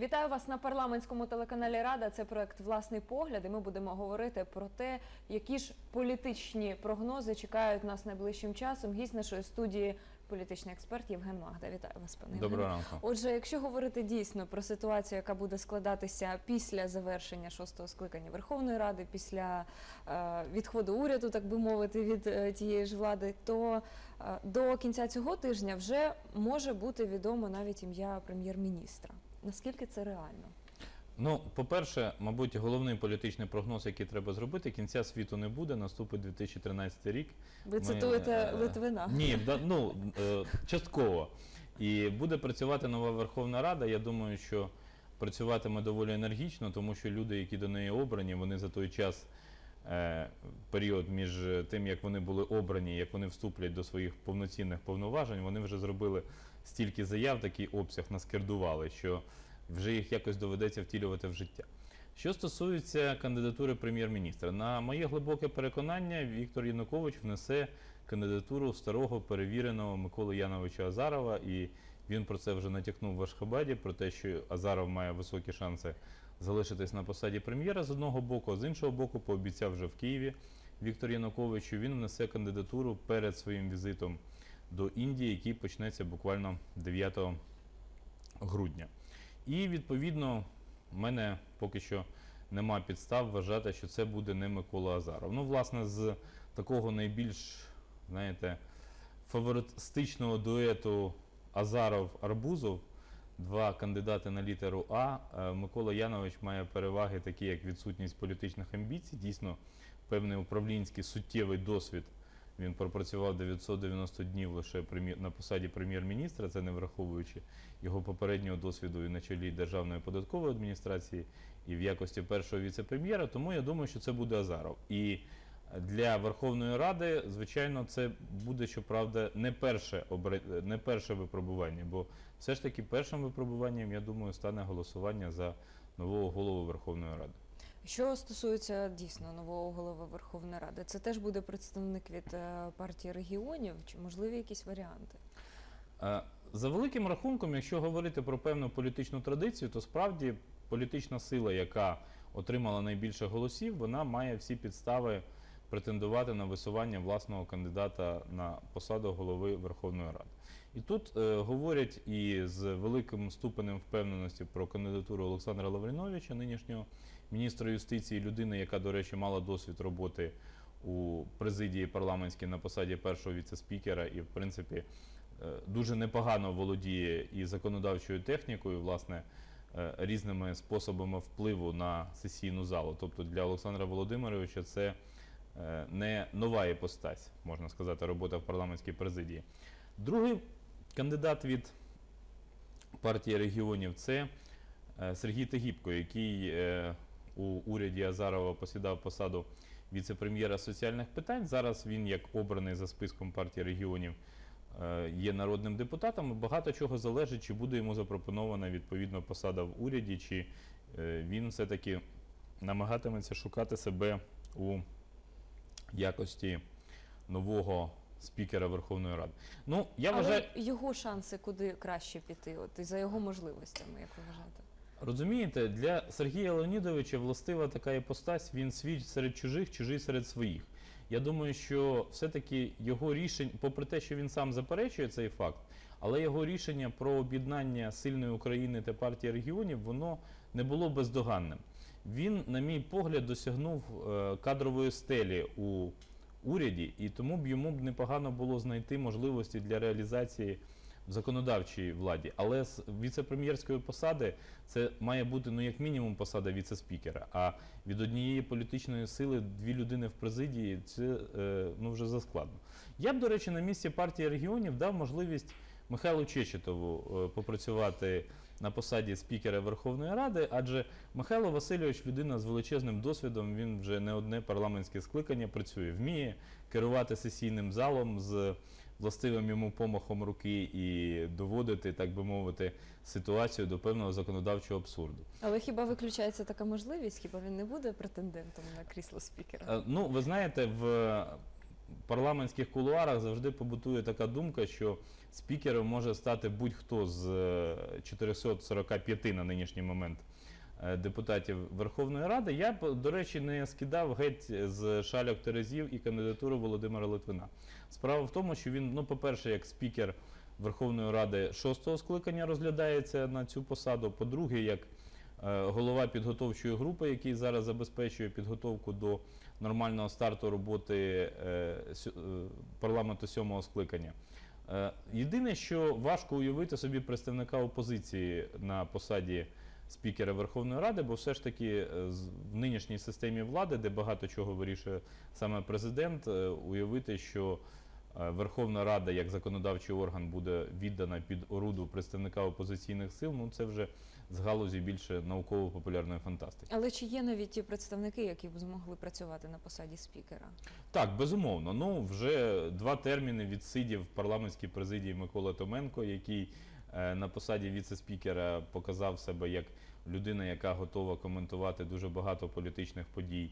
Вітаю вас на парламентському телеканалі Рада. Це проект Власний погляд. І ми будемо говорити про те, які ж політичні прогнози чекають нас найближчим часом. Гість нашої студії політичний експерт Євген Магда. Вітаю вас, пане Доброго ранку. Отже, якщо говорити дійсно про ситуацію, яка буде складатися після завершення шостого скликання Верховної Ради, після е, відходу уряду, так би мовити, від е, тієї ж влади, то е, до кінця цього тижня вже може бути відомо навіть ім'я прем'єр-міністра. Наскільки це реально? Ну, по-перше, мабуть, головний політичний прогноз, який треба зробити, кінця світу не буде, наступить 2013 рік. Ви Ми, цитуєте е, Литвина. Ні, да- ну, е, частково. І буде працювати нова Верховна Рада. Я думаю, що працюватиме доволі енергічно, тому що люди, які до неї обрані, вони за той час, е, період між тим, як вони були обрані, як вони вступлять до своїх повноцінних повноважень, вони вже зробили стільки заяв, такий обсяг наскердували, що вже їх якось доведеться втілювати в життя. Що стосується кандидатури прем'єр-міністра, на моє глибоке переконання, Віктор Янукович внесе кандидатуру старого перевіреного Миколи Яновича Азарова, і він про це вже натякнув в Ашхабаді, про те, що Азаров має високі шанси залишитись на посаді прем'єра з одного боку, а з іншого боку, пообіцяв вже в Києві Віктор Януковичу. Він внесе кандидатуру перед своїм візитом до Індії, який почнеться буквально 9 грудня. І відповідно, в мене поки що нема підстав вважати, що це буде не Микола Азаров. Ну, власне, з такого найбільш, знаєте, фаворитичного дуету Азаров-Арбузов, два кандидати на літеру А, е, Микола Янович має переваги, такі як відсутність політичних амбіцій, дійсно певний управлінський суттєвий досвід. Він пропрацював 990 днів лише на посаді прем'єр-міністра, це не враховуючи його попереднього досвіду і на чолі Державної податкової адміністрації, і в якості першого віце-прем'єра. Тому я думаю, що це буде Азаров. І для Верховної Ради, звичайно, це буде, щоправда, не перше, не перше випробування, бо все ж таки першим випробуванням, я думаю, стане голосування за нового голову Верховної Ради. Що стосується дійсно нового голови Верховної Ради, це теж буде представник від е, партії регіонів, чи можливі якісь варіанти? Е, За великим рахунком, якщо говорити про певну політичну традицію, то справді політична сила, яка отримала найбільше голосів, вона має всі підстави претендувати на висування власного кандидата на посаду голови Верховної Ради. І тут е, говорять і з великим ступенем впевненості про кандидатуру Олександра Лавриновича, нинішнього міністра юстиції, людини, яка, до речі, мала досвід роботи у президії парламентській на посаді першого віце-спікера і, в принципі, е, дуже непогано володіє і законодавчою технікою, власне, е, різними способами впливу на сесійну залу. Тобто для Олександра Володимировича це е, не нова іпостась, можна сказати, робота в парламентській президії. Другий кандидат від партії регіонів це Сергій Тагібко, який у уряді Азарова посідав посаду віце-прем'єра соціальних питань. Зараз він, як обраний за списком партії регіонів, е, є народним депутатом. І Багато чого залежить, чи буде йому запропонована відповідна посада в уряді, чи е, він все-таки намагатиметься шукати себе у якості нового спікера Верховної Ради. Ну, я вважаю. Але його шанси куди краще піти, от і за його можливостями, як ви вважаєте? Розумієте, для Сергія Леонідовича властива така іпостась, він свій серед чужих, чужий серед своїх. Я думаю, що все-таки його рішення, попри те, що він сам заперечує цей факт, але його рішення про об'єднання сильної України та партії регіонів, воно не було бездоганним. Він, на мій погляд, досягнув е, кадрової стелі у уряді, і тому б йому б непогано було знайти можливості для реалізації законодавчій владі. Але з віце-прем'єрської посади це має бути ну як мінімум посада віце-спікера. А від однієї політичної сили дві людини в президії це е, ну вже заскладно. Я б, до речі, на місці партії регіонів дав можливість Михайлу Чечетову е, попрацювати на посаді спікера Верховної Ради, адже Михайло Васильович людина з величезним досвідом. Він вже не одне парламентське скликання працює, вміє керувати сесійним залом з властивим йому помахом руки і доводити, так би мовити, ситуацію до певного законодавчого абсурду. Але хіба виключається така можливість? Хіба він не буде претендентом на крісло спікера? Е, Ну, ви знаєте, в парламентських кулуарах завжди побутує така думка, що спікером може стати будь-хто з е, 445 на нинішній момент е, депутатів Верховної Ради. Я до речі, не скидав геть з шальок Терезів і кандидатуру Володимира Литвина. Справа в тому, що він, ну, по-перше, як спікер Верховної Ради шостого скликання розглядається на цю посаду. По-друге, як е, голова підготовчої групи, який зараз забезпечує підготовку до нормального старту роботи е, е, парламенту сьомого скликання. Е, Єдине, що важко уявити собі представника опозиції на посаді спікера Верховної Ради, бо все ж таки е, в нинішній системі влади, де багато чого вирішує саме президент, е, уявити, що е, Верховна Рада як законодавчий орган буде віддана під оруду представника опозиційних сил, ну це вже з галузі більше науково-популярної фантастики. Але чи є навіть ті представники, які б змогли працювати на посаді спікера? Так, безумовно. Ну вже два терміни відсидів в парламентській президії Микола Томенко, який на посаді віце-спікера показав себе як людина, яка готова коментувати дуже багато політичних подій.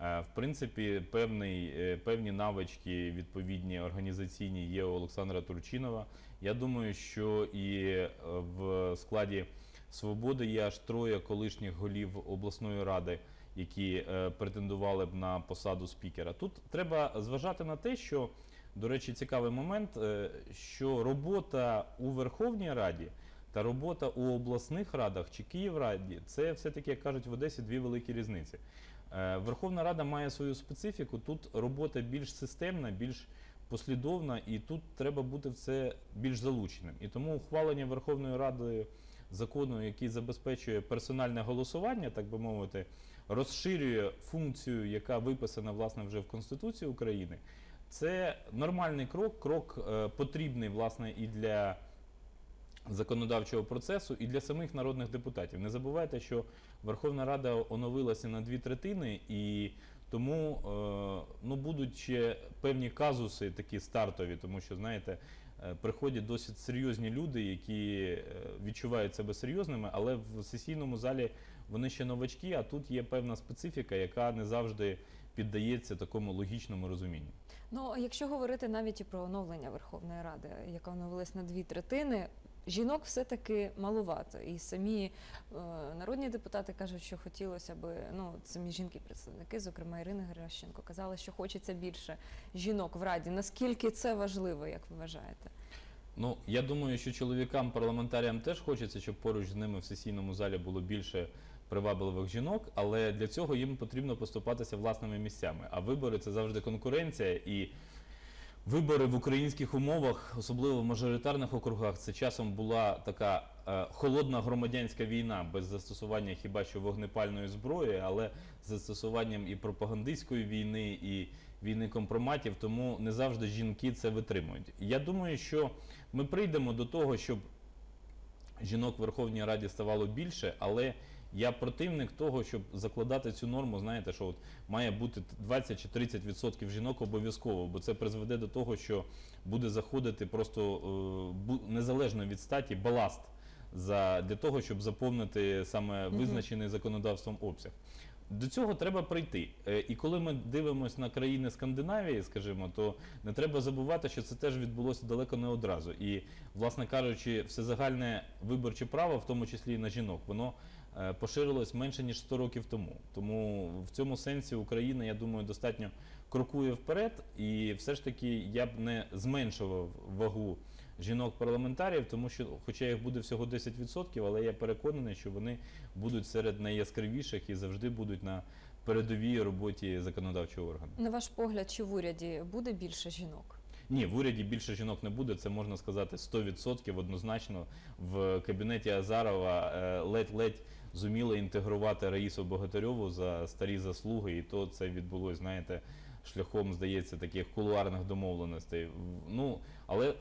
Е, В принципі, певний, е, певні навички відповідні організаційні є у Олександра Турчинова. Я думаю, що і е, в складі свободи є аж троє колишніх голів обласної ради, які е, претендували б на посаду спікера. Тут треба зважати на те, що, до речі, цікавий момент, е, що робота у Верховній Раді та робота у обласних радах чи Київраді це все-таки, як кажуть в Одесі, дві великі різниці. Е, Верховна Рада має свою специфіку. Тут робота більш системна, більш послідовна, і тут треба бути в це більш залученим. І тому ухвалення Верховною Радою закону, який забезпечує персональне голосування, так би мовити, розширює функцію, яка виписана власне вже в Конституції України. Це нормальний крок, крок е, потрібний власне і для законодавчого процесу, і для самих народних депутатів. Не забувайте, що Верховна Рада оновилася на дві третини, і тому е, ну, будуть ще певні казуси такі стартові, тому що, знаєте, е, приходять досить серйозні люди, які відчувають себе серйозними, але в сесійному залі вони ще новачки, а тут є певна специфіка, яка не завжди піддається такому логічному розумінню. Ну, якщо говорити навіть і про оновлення Верховної Ради, яка оновилась на дві третини, жінок все-таки малувато. І самі е, народні депутати кажуть, що хотілося би, ну, самі жінки-представники, зокрема Ірина Геращенко, казали, що хочеться більше жінок в Раді. Наскільки це важливо, як ви вважаєте? Ну, я думаю, що чоловікам, парламентарям теж хочеться, щоб поруч з ними в сесійному залі було більше привабливих жінок, але для цього їм потрібно поступатися власними місцями. А вибори це завжди конкуренція і. Вибори в українських умовах, особливо в мажоритарних округах, це часом була така е, холодна громадянська війна без застосування хіба що вогнепальної зброї, але з застосуванням і пропагандистської війни, і війни компроматів, тому не завжди жінки це витримують. Я думаю, що ми прийдемо до того, щоб жінок в Верховній Раді ставало більше, але я противник того, щоб закладати цю норму, знаєте, що от має бути 20 чи 30% жінок обов'язково, бо це призведе до того, що буде заходити просто е, незалежно від статі баласт за, для того, щоб заповнити саме визначений законодавством обсяг. До цього треба прийти. Е, І коли ми дивимося на країни Скандинавії, скажімо, то не треба забувати, що це теж відбулося далеко не одразу. І, власне кажучи, всезагальне виборче право, в тому числі і на жінок, воно поширилось менше ніж 100 років тому. Тому в цьому сенсі Україна, я думаю, достатньо крокує вперед, і все ж таки я б не зменшував вагу жінок-парламентарів, тому що, хоча їх буде всього 10%, але я переконаний, що вони будуть серед найяскравіших і завжди будуть на передовій роботі законодавчого органу. На ваш погляд, чи в уряді буде більше жінок? Ні, в уряді більше жінок не буде. Це можна сказати 100% однозначно. В кабінеті Азарова е, ледь-ледь зуміли інтегрувати Раїсу Богатирьову за старі заслуги, і то це відбулося, знаєте, шляхом, здається, таких кулуарних домовленостей. Ну, але е,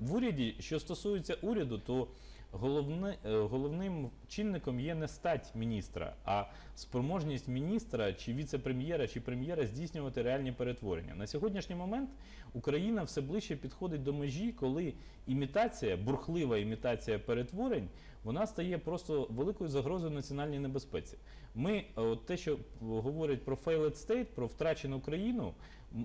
в уряді, що стосується уряду, то головне, е, головним чинником є не стать міністра, а спроможність міністра чи віце-прем'єра чи прем'єра здійснювати реальні перетворення. На сьогоднішній момент Україна все ближче підходить до межі, коли імітація, бурхлива імітація перетворень, вона стає просто великою загрозою національній небезпеці. Ми е, от те, що говорять про failed state, про втрачену країну,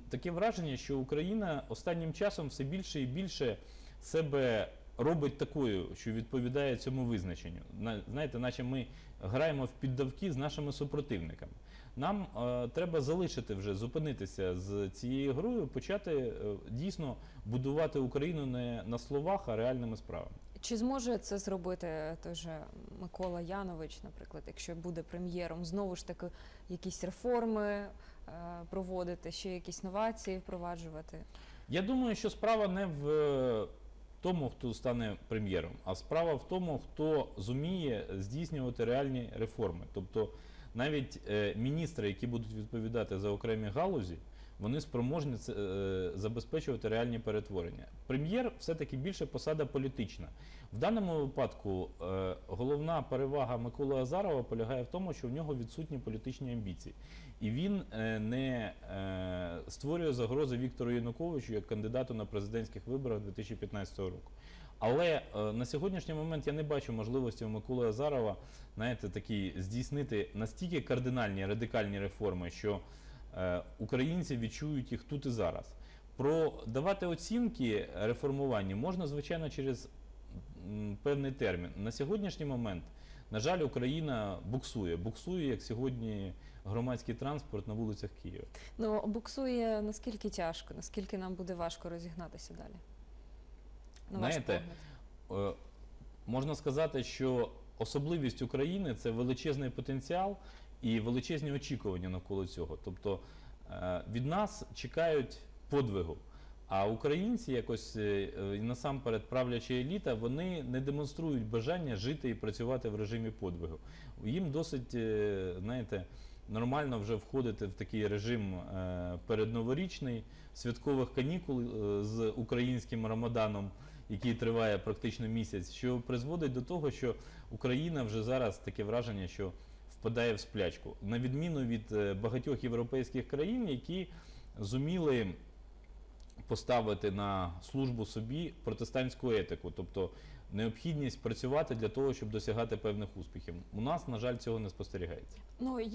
таке враження, що Україна останнім часом все більше і більше себе робить такою, що відповідає цьому визначенню. На- Знаєте, наче ми граємо в піддавки з нашими супротивниками. Нам е, треба залишити вже зупинитися з цією грою, почати е, дійсно будувати Україну не на словах, а реальними справами. Чи зможе це зробити той же Микола Янович, наприклад, якщо буде прем'єром, знову ж таки якісь реформи е, проводити, ще якісь новації впроваджувати? Я думаю, що справа не в е, тому, хто стане прем'єром, а справа в тому, хто зуміє здійснювати реальні реформи. Тобто навіть е, міністри, які будуть відповідати за окремі галузі, вони спроможні це, е, забезпечувати реальні перетворення. Прем'єр все-таки більше посада політична. В даному випадку е, головна перевага Миколи Азарова полягає в тому, що в нього відсутні політичні амбіції. І він е, не створює загрози Віктору Януковичу як кандидату на президентських виборах 2015 року. Але е, на сьогоднішній момент я не бачу можливості у Миколи Азарова знаєте, такі, здійснити настільки кардинальні радикальні реформи, що українці відчують їх тут і зараз. Про давати оцінки реформуванню можна, звичайно, через певний термін. На сьогоднішній момент, на жаль, Україна буксує. Буксує, як сьогодні громадський транспорт на вулицях Києва. Ну, буксує наскільки тяжко, наскільки нам буде важко розігнатися далі? На Знаєте. Е, Можна сказати, що особливість України це величезний потенціал і величезні очікування навколо цього. Тобто е, від нас чекають подвигу. А українці, якось е, і насамперед правляча еліта, вони не демонструють бажання жити і працювати в режимі подвигу. Їм досить, е, знаєте, нормально вже входити в такий режим е, передноворічний, святкових канікул е, з українським рамаданом який триває практично місяць, що призводить до того, що Україна вже зараз таке враження, що впадає в сплячку, на відміну від е, багатьох європейських країн, які зуміли поставити на службу собі протестантську етику, тобто необхідність працювати для того, щоб досягати певних успіхів. У нас, на жаль, цього не спостерігається. Ну е,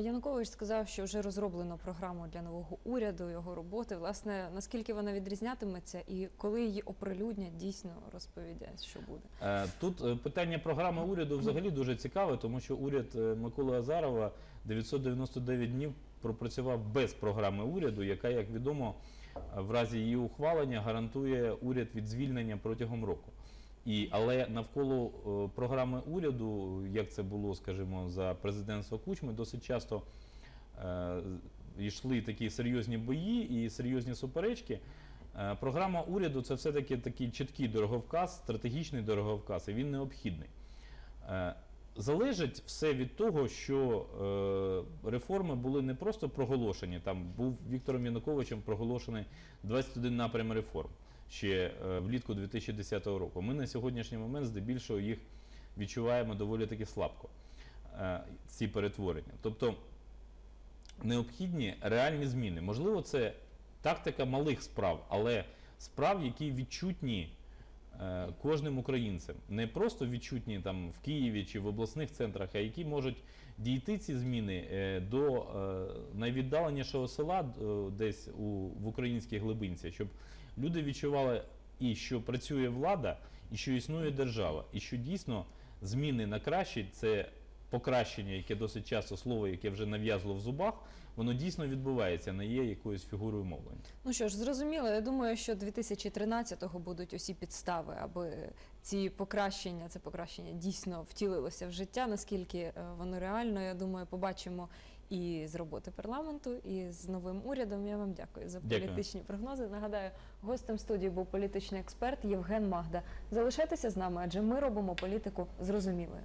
Янукович сказав, що вже розроблено програму для нового уряду, його роботи. Власне, наскільки вона відрізнятиметься, і коли її оприлюднять, дійсно розповідають, що буде. Е, Тут е, питання програми уряду взагалі дуже цікаве, тому що уряд Миколи Азарова 999 днів пропрацював без програми уряду, яка, як відомо, в разі її ухвалення гарантує уряд від звільнення протягом року. І, але навколо е, програми уряду, як це було, скажімо, за президентства Кучми, досить часто е, йшли такі серйозні бої і серйозні суперечки. Е, Програма уряду це все-таки такий чіткий дороговказ, стратегічний дороговказ, і він необхідний. Е, Залежить все від того, що е, реформи були не просто проголошені, там був Віктором Януковичем проголошений 21 напрям реформ ще е, влітку 2010 року. Ми на сьогоднішній момент здебільшого їх відчуваємо доволі таки слабко, е, ці перетворення. Тобто необхідні реальні зміни. Можливо, це тактика малих справ, але справ, які відчутні кожним українцем. Не просто відчутні там в Києві чи в обласних центрах, а які можуть дійти ці зміни е, до е, найвіддаленішого села е, десь у, в українській глибинці, щоб люди відчували і що працює влада, і що існує держава, і що дійсно зміни на краще це покращення, яке досить часто слово, яке вже нав'язло в зубах, воно дійсно відбувається, не є якоюсь фігурою мовлення. Ну що ж, зрозуміло. Я думаю, що 2013-го будуть усі підстави, аби ці покращення, це покращення дійсно втілилося в життя. Наскільки е, воно реально, я думаю, побачимо і з роботи парламенту, і з новим урядом. Я вам дякую за Дякую. політичні прогнози. Нагадаю, гостем студії був політичний експерт Євген Магда. Залишайтеся з нами, адже ми робимо політику зрозумілою.